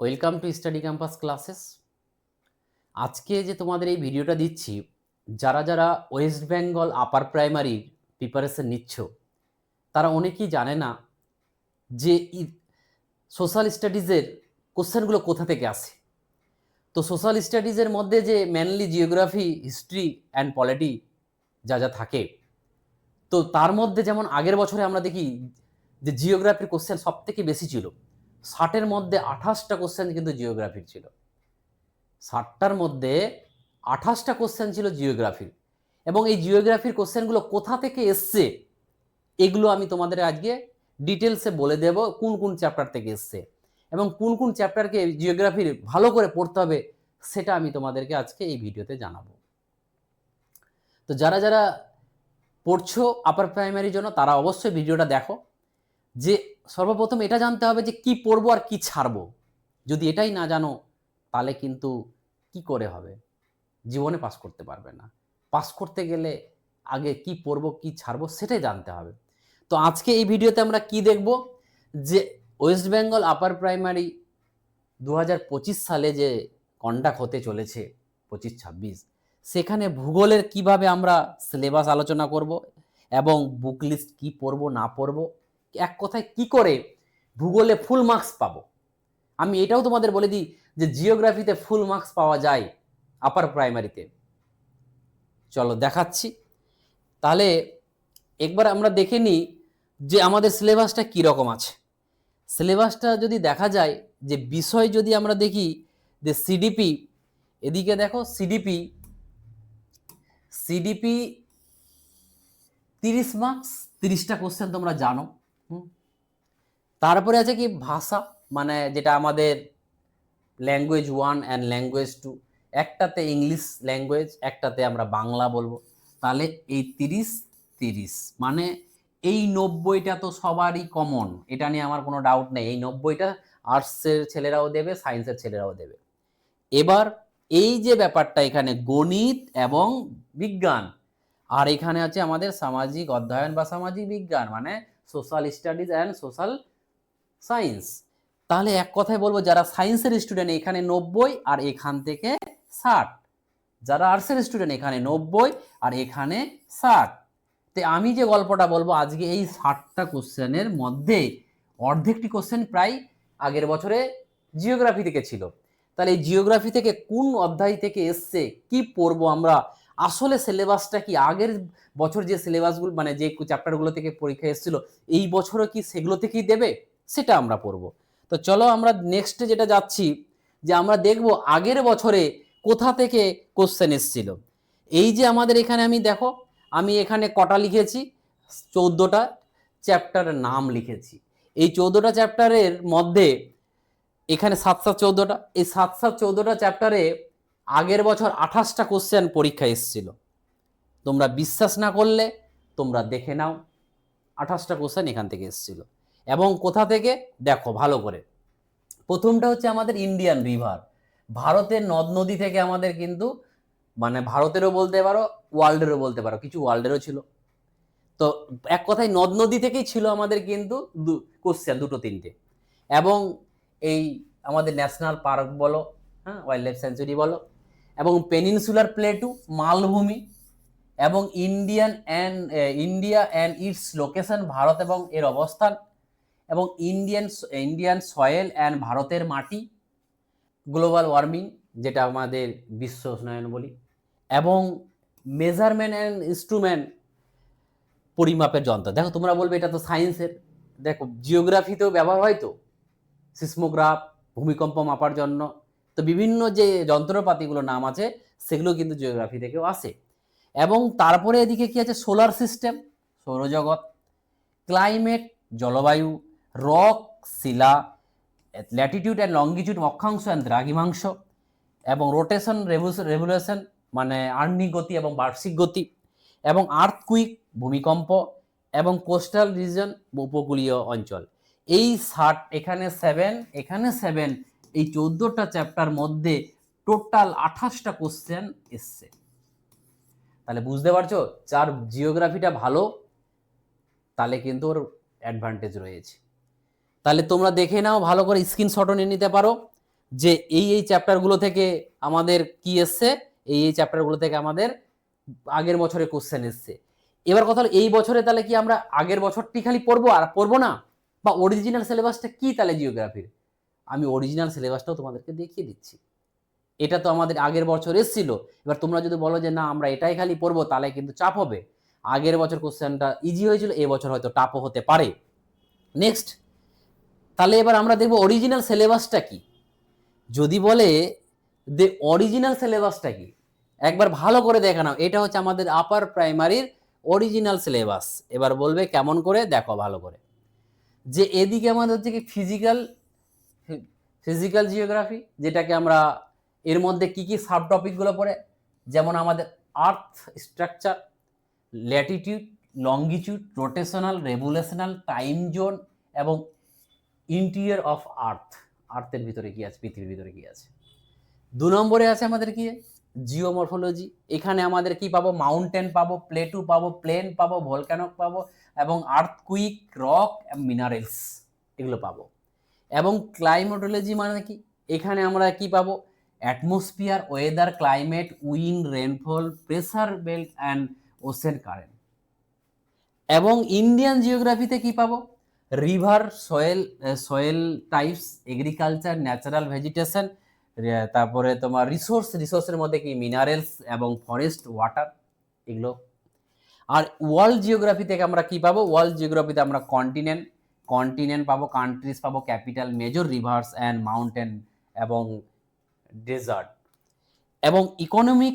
Welcome to study campus classes. আজকে যে তোমাদের এই ভিডিওটা দিচ্ছি, যারা যারা ওয়েস্ট বেঙ্গল আপার প্রাইমারির প্রিপারেশন নিচ্ছ, তারা অনেকেই জানে না যে সোশ্যাল স্টাডিজের কোশ্চেনগুলো কোথা থেকে আসে। তো সোশ্যাল স্টাডিজের মধ্যে যে mainly geography history and polity যা যা থাকে, তো তার মধ্যে যেমন আগের বছরে আমরা দেখি যে জিওগ্রাফির কোশ্চেন সব থেকে বেশি ছিল ষাটের মধ্যে আঠাশটা কোশ্চেন কিন্তু জিওগ্রাফির ছিল। ষাটটার মধ্যে আঠাশটা কোশ্চেন ছিল জিওগ্রাফির এবং এই জিওগ্রাফির কোশ্চেনগুলো কোথা থেকে এসছে, এগুলো আমি তোমাদের আজকে ডিটেলসে বলে দেব কোন কোন চ্যাপ্টার থেকে এসছে। এবং কোন কোন চ্যাপ্টারকে জিওগ্রাফির ভালো করে পড়তে হবে সেটা আমি তোমাদেরকে আজকে এই ভিডিওতে জানাব। তো যারা যারা পড়ছো আপার প্রাইমারির জন্য তারা অবশ্যই ভিডিওটা দেখো। যে সর্বপ্রথম এটা জানতে হবে যে কি পড়ব আর কি ছাড়বো। যদি এটাই না জানো, তাহলে কিন্তু কি করে হবে? জীবনে পাস করতে পারবে না। পাস করতে গেলে আগে কি পড়ব, কি ছাড়বো, সেটাই জানতে হবে। তো আজকে এই ভিডিওতে আমরা কি দেখব? যে ওয়েস্ট বেঙ্গল আপার প্রাইমারি দু হাজার পঁচিশ সালে যে কন্ডাক্ট হতে চলেছে পঁচিশ ছাব্বিশ সেখানে ভূগোলের কীভাবে আমরা সিলেবাস আলোচনা করব এবং বুক লিস্ট কী পড়ব, না পড়ব এক কথায় কি করে ভূগোলে ফুল মার্কস পাবো? আমি এটাও তোমাদের বলে দিই যে জিওগ্রাফিতে ফুল মার্কস পাওয়া যায় আপার প্রাইমারিতে চলো দেখাচ্ছি। তাহলে একবার আমরা দেখে নিই যে আমাদের সিলেবাসটা কী রকম আছে। সিলেবাসটা যদি দেখা যায় যে বিষয় যদি আমরা দেখি যে সিডিপি এদিকে দেখো সিডিপি সিডিপি তিরিশ মার্কস তিরিশটা কোশ্চেন তোমরা জানো। তারপরে আছে কি ভাষা? মানে যেটা আমাদের language one and language two একটাতে ইংলিশ ল্যাঙ্গুয়েজ একটাতে আমরা বাংলা বলব। তাহলে এই তিরিশ তিরিশ মানে এই নব্বইটা তো সবারই কমন এটা নিয়ে আমার কোনো ডাউট নেই। এই নব্বইটা আর্টসের ছেলেরাও দেবে সায়েন্সের ছেলেরাও দেবে। এবার এই যে ব্যাপারটা এখানে গণিত এবং বিজ্ঞান, আর এখানে আছে আমাদের সামাজিক অধ্যয়ন বা সামাজিক বিজ্ঞান মানে social studies and social science. তাহলে এক কথায় বলব, যারা সায়েন্সের স্টুডেন্ট, এখানে নব্বই আর এখান থেকে ষাট। যারা আর্টসের স্টুডেন্ট, এখানে নব্বই আর এখানে ষাট। তো আমি যে গল্পটা বলব, আজকে এই ষাটটা কোশ্চেনের মধ্যে অর্ধেকটি কোশ্চেন প্রায় আগের বছরে জিওগ্রাফি থেকে ছিল। তাহলে এই জিওগ্রাফি থেকে কোন অধ্যায় থেকে এসছে, কি পড়ব আমরা আসলে সিলেবাসটা কি আগের বছর যে সিলেবাসগুলো মানে যে চ্যাপ্টারগুলো থেকে পরীক্ষা এসেছিল, এই বছরও কি সেগুলো থেকেই দেবে? সেটা আমরা পড়ব। তো চলো আমরা নেক্সটে যেটা যাচ্ছি, যে আমরা দেখব আগের বছরে কোথা থেকে কোশ্চেন এসেছিল। এই যে আমাদের এখানে আমি দেখো, আমি এখানে কটা লিখেছি? চৌদ্দটা চ্যাপ্টারের নাম লিখেছি। এই চৌদ্দটা চ্যাপ্টারের মধ্যে এখানে সাত সাত চৌদ্দটা, এই সাত সাত চৌদ্দটা চ্যাপ্টারে আগের বছর আঠাশটা কোশ্চেন পরীক্ষা এসেছিল। তোমরা বিশ্বাস না করলে তোমরা দেখে নাও, আঠাশটা কোশ্চেন এখান থেকে এসেছিল। এবং কোথা থেকে? দেখো, ভালো করে। প্রথমটা হচ্ছে আমাদের ইন্ডিয়ান রিভার ভারতের নদ নদী থেকে আমাদের কিন্তু মানে ভারতেরও বলতে পারো ওয়ার্ল্ডেরও বলতে পারো, কিছু ওয়ার্ল্ডেরও ছিল। তো এক কথায় নদ নদী থেকেই ছিল আমাদের কিন্তু দু কোশ্চেন দুটো তিনটে। এবং এই আমাদের ন্যাশনাল পার্ক বলো হ্যাঁ ওয়াইল্ড লাইফ সেঞ্চুরি বলো এবং পেনিনসুলার প্লেটু মালভূমি এবং Indian and India and its location Bharat এবং এর অবস্থান এবং ইন্ডিয়ান ইন্ডিয়ান সয়েল অ্যান্ড ভারতের মাটি গ্লোবাল ওয়ার্মিং যেটা আমাদের বিশ্ব উষ্ণায়ন বলি, এবং মেজারমেন্ট অ্যান্ড ইনস্ট্রুমেন্ট পরিমাপের যন্ত্র। দেখো, তোমরা বলবে এটা তো সায়েন্সের দেখো জিওগ্রাফিতেও ব্যবহার হয় তো? সিসমোগ্রাফ ভূমিকম্প মাপার জন্য। তো বিভিন্ন যে যন্ত্রপাতিগুলো নাম আছে, সেগুলো কিন্তু জিওগ্রাফি থেকেও আসে। এবং তারপরে এদিকে কি আছে? সোলার সিস্টেম সৌরজগৎ ক্লাইমেট জলবায়ু রক শিলা ল্যাটিটিউড অ্যান্ড লঙ্গিটিউড অক্ষাংশ অ্যান্ড দ্রাঘিমাংশ, এবং রোটেশন রেভুলেশন মানে আর্নিক গতি এবং বার্ষিক গতি, এবং আর্থকুইক ভূমিকম্প, এবং কোস্টাল রিজন উপকূলীয় অঞ্চল। এই ষাট এখানে সেভেন এখানে সেভেন এই চোদ্দোটা চ্যাপ্টার মধ্যে টোটাল আঠাশটা কোশ্চেন এসছে। তাহলে বুঝতে পারছ? যার জিওগ্রাফিটা ভালো, তাহলে কিন্তু ওর অ্যাডভান্টেজ রয়েছে। তাহলে তোমরা দেখে নাও, ভালো করে স্ক্রিনশটও নিয়ে নিতে পারো যে এই এই চ্যাপ্টারগুলো থেকে আমাদের কি এসছে? এই এই চ্যাপ্টারগুলো থেকে আমাদের আগের বছরে কোশ্চেন এসছে। এবার কথা হলো, এই বছরে তাহলে কি আমরা আগের বছরটি খালি পড়ব আর পড়ব না? বা অরিজিনাল সিলেবাসটা কি তাহলে জিওগ্রাফির আমি অরিজিনাল সিলেবাসটাও তোমাদেরকে দেখিয়ে দিচ্ছি। এটা তো আমাদের আগের বছর এসেছিল। এবার তোমরা যদি বলো যে, না, আমরা এটাই খালি পড়ব, তাহলে কিন্তু চাপ হবে। আগের বছর কোশ্চেনটা ইজি হয়েছিল, এ বছর হয়তো টাপও হতে পারে। নেক্সট তাহলে এবার আমরা দেখব অরিজিনাল সিলেবাসটা কি? যদি বলে দে অরিজিনাল সিলেবাসটা কি? একবার ভালো করে দেখে নাও, এটা হচ্ছে আমাদের আপার প্রাইমারির অরিজিনাল সিলেবাস এবার বলবে কেমন করে? দেখো ভালো করে। যে, এদিকে আমাদের হচ্ছে কি ফিজিক্যাল ফিজিক্যাল জিওগ্রাফি যেটাকে আমরা এর মধ্যে কি কি সাব টপিকগুলো পড়ে, যেমন আমাদের earth structure latitude longitude rotational revolutional time zone এবং ইন্টিরিয়ার অফ আর্থ আর্থের ভিতরে কি আছে, পৃথিবীর ভিতরে কি আছে। দু নম্বরে আছে আমাদের কি? জিওমরফোলজি এখানে আমাদের কি পাবো? মাউন্টেন পাবো প্লেটু পাবো প্লেন পাবো ভলক্যানক পাবো এবং আর্থকুইক রক মিনারেলস এগুলো পাবো। এবং ক্লাইমেটোলজি মানে কি? এখানে আমরা কি পাবো? Atmosphere weather climate wind rainfall pressure belt and ocean current এবং ইন্ডিয়ান জিওগ্রাফিতে কি পাবো? River soil soil types agriculture natural vegetation তারপরে তোমার রিসোর্স রিসোর্সের মধ্যে কি? মিনারেলস এবং ফরেস্ট ওয়াটার এগুলো। আর ওয়ার্ল্ড জিওগ্রাফি থেকে আমরা কি পাবো? ওয়ার্ল্ড জিওগ্রাফিতে আমরা কন্টিনেন্ট কন্টিনেন্ট পাবো কান্ট্রিজ পাবো capital major rivers and mountain এবং ডেজার্ট এবং ইকোনমিক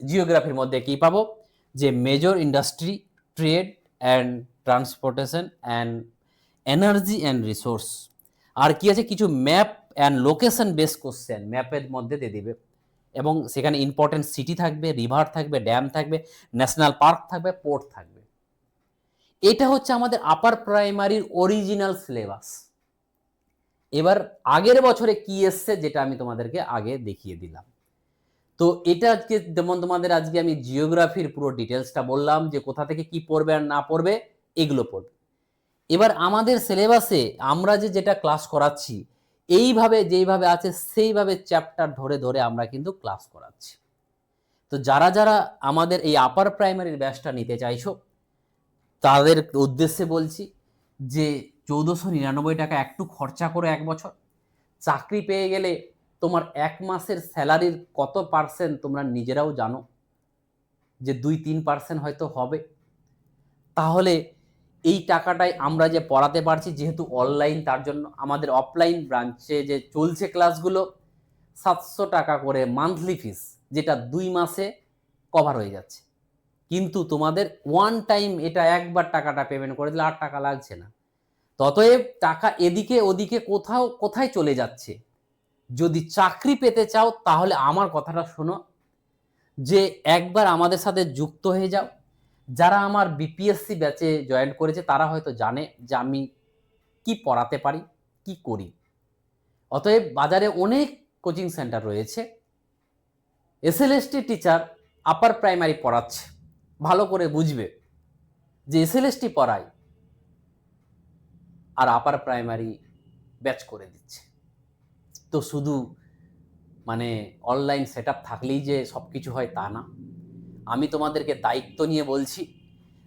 জিওগ্রাফির মধ্যে কি পাবো? যে major industry trade and transportation and energy and resource আর কি আছে? কিছু map and location base question ম্যাপের মধ্যে দিয়ে দিবে। এবং সেখানে ইম্পর্টেন্ট সিটি থাকবে রিভার থাকবে ড্যাম থাকবে ন্যাশনাল পার্ক থাকবে পোর্ট থাকবে। এটা হচ্ছে আমাদের আপার প্রাইমারির অরিজিনাল সিলেবাস এবার আগের বছরে কি এসছে যেটা আমি তোমাদেরকে আগে দেখিয়ে দিলাম। তো এটা আজকে যেমন তোমাদের আজকে আমি জিওগ্রাফির পুরো ডিটেলসটা বললাম যে কোথা থেকে কি পড়বে আর না পড়বে, এগুলো পড়বে। এবার আমাদের সিলেবাসে আমরা যে যেটা ক্লাস করাচ্ছি, এইভাবে যেইভাবে আছে সেইভাবে চ্যাপ্টার ধরে ধরে আমরা কিন্তু ক্লাস করাচ্ছি। তো যারা যারা আমাদের এই আপার প্রাইমারির ব্যাচটা নিতে চাইছো তাদের উদ্দেশ্যে বলছি যে চৌদ্দশো নিরানব্বই টাকা একটু খরচা করে এক বছর। চাকরি পেয়ে গেলে তোমার এক মাসের স্যালারির কত পার্সেন্ট তোমরা নিজেরাও জানো, যে দুই তিন পার্সেন্ট হয়তো হবে। তাহলে এই টাকাটাই আমরা যে পড়াতে পারছি, যেহেতু অনলাইন, তার জন্য আমাদের অফলাইন ব্রাঞ্চে যে চলছে ক্লাসগুলো, সাতশো টাকা করে মান্থলি ফিস, যেটা দুই মাসে কভার হয়ে যাচ্ছে। কিন্তু তোমাদের ওয়ান টাইম এটা একবার টাকাটা পেমেন্ট করে দিলে আর টাকা লাগছে না। ততএব টাকা এদিকে ওদিকে কোথাও, কোথায় চলে যাচ্ছে? যদি চাকরি পেতে চাও তাহলে আমার কথাটা শোনো যে একবার আমাদের সাথে যুক্ত হয়ে যাও। যারা আমার বিপিএসসি ব্যাচে জয়েন করেছে তারা হয়তো জানে যে আমি কি পড়াতে পারি, কি করি। অতএব বাজারে অনেক কোচিং সেন্টার রয়েছে। S L S T teacher upper primary পড়াচ্ছে। ভালো করে বুঝবে যে এসএলএসটি পড়ায় আর আপার প্রাইমারি ব্যাচ করে দিচ্ছে। তো শুধু মানে অনলাইন সেট থাকলেই যে সব কিছু হয় তা না। আমি তোমাদেরকে দায়িত্ব নিয়ে বলছি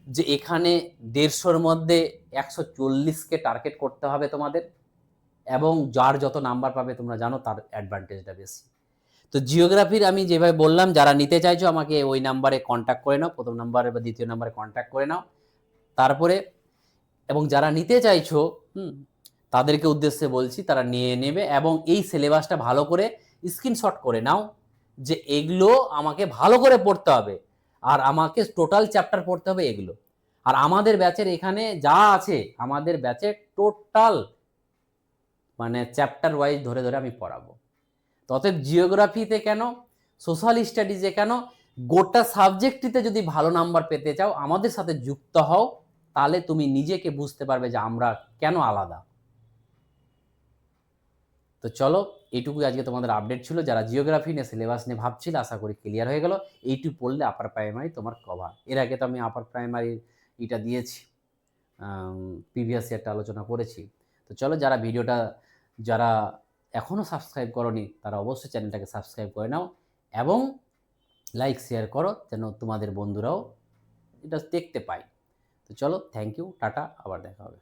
যে এখানে দেড়শোর মধ্যে একশো চল্লিশকে টার্গেট করতে হবে তোমাদের এবং যার যত নাম্বার পাবে তোমরা জানো তার অ্যাডভান্টেজটা বেশি। তো জিওগ্রাফির আমি যেভাবে বললাম, যারা নিতে চাইছো আমাকে ওই নাম্বারে কন্ট্যাক্ট করে নাও। প্রথম নাম্বারে বা দ্বিতীয় নাম্বারে কন্ট্যাক্ট করে নাও। তারপরে এবং যারা নিতে চাইছো, হুম, তাদেরকে উদ্দেশ্যে বলছি তারা নিয়ে নেবে এবং এই সিলেবাসটা ভালো করে স্ক্রিনশট করে নাও যে এগুলো আমাকে ভালো করে পড়তে হবে। আর আমাকে টোটাল চ্যাপ্টার পড়তে হবে এগুলো। আর আমাদের ব্যাচের এখানে যা আছে, আমাদের ব্যাচের টোটাল মানে চ্যাপ্টার ওয়াইজ ধরে ধরে আমি পড়াবো। ততএব জিওগ্রাফিতে কেন? সোশ্যাল স্টাডিজে কেন? গোটা সাবজেক্টটিতে যদি ভালো নাম্বার পেতে চাও, আমাদের সাথে যুক্ত হও, তাহলে তুমি নিজেকে বুঝতে পারবে যে আমরা কেন আলাদা। তো চলো এইটুকুই আজকে তোমাদের আপডেট ছিল। যারা জিওগ্রাফি নিয়ে সিলেবাস নিয়ে ভাবছিল, আশা করি ক্লিয়ার হয়ে গেল। এইটুকু পড়লে আপার প্রাইমারি তোমার কভার এর আগে তো আমি আপার প্রাইমারি এটা দিয়েছি প্রিভিয়াস ইয়ারটা আলোচনা করেছি। তো চলো, যারা ভিডিওটা যারা এখনও সাবস্ক্রাইব করনি, তারা অবশ্যই চ্যানেলটাকে সাবস্ক্রাইব করে নাও এবং লাইক শেয়ার করো যেন তোমাদের বন্ধুরাও এটা দেখতে পায়। তো চলো থ্যাংক ইউ টাটা, আবার দেখা হবে।